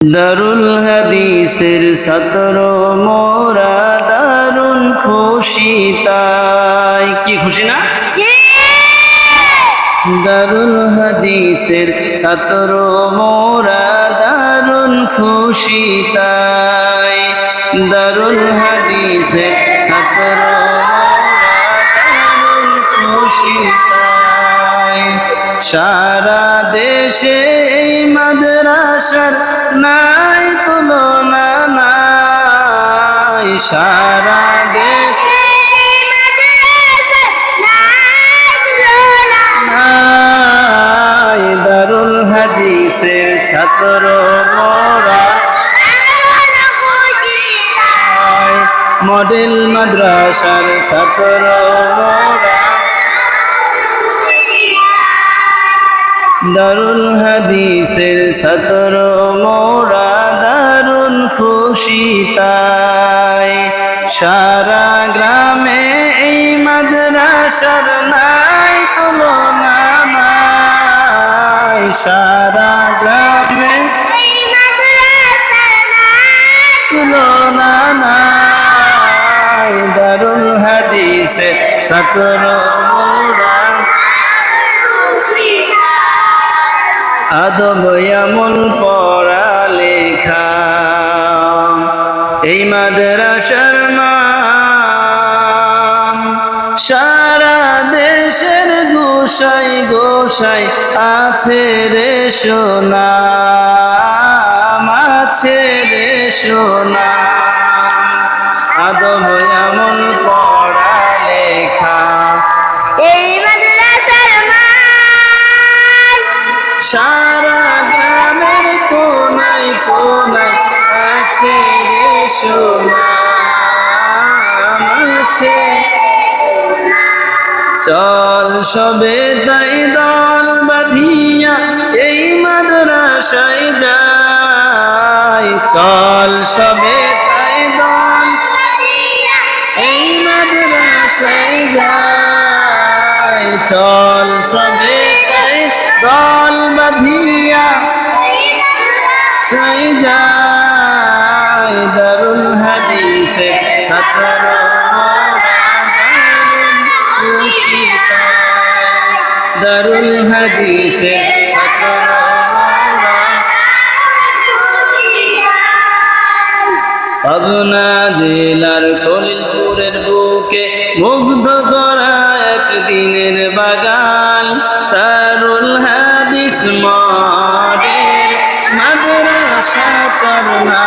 দারুল হাদিসের সতর মোরা দারুণ খুশি তাই। কি খুশি না? দারুল হাদিসের সতর মোরা দারুণ খুশি তাই। দারুল হাদিসের সতর খুশি তাই। সারা দেশে এই মাদ্রাসার নাই তুলনা নাই সারা দেশে নাই। দারুল হাদিসের ছাত্র মোরা মডেল মাদ্রাসার ছাত্র মোরা। দারুল হাদিসের ছাত্র মোরা দারুল খুশি তাই। সারা গ্রামে এই মাদ্রাসার নাই তুলনা নাই সারা গ্রামে তুলনা নাই দারুল হাদিসের ছাত্র আদব এমন পড়া লেখা এই মাদ্রাসার নাম সারা দেশের গোসাই গোসাই আছে রে সোনা আছে রে সোনা। আদব এমন পড়া লেখা এই মাদ্রাসার মান আছে চল সবে তাই দল বাঁধিয়া এই মাদ্রাসায় যাই। চল সবে তাই দল এই মাদ্রাসায় যাই। চল সবে দারুল হাদিসে। পাবনা জেলার কলিলপুরের বুকে মুগ্ধ করা একদিনের বাগান তারুল হাদিস মডেল মাদ্রাসা করোনা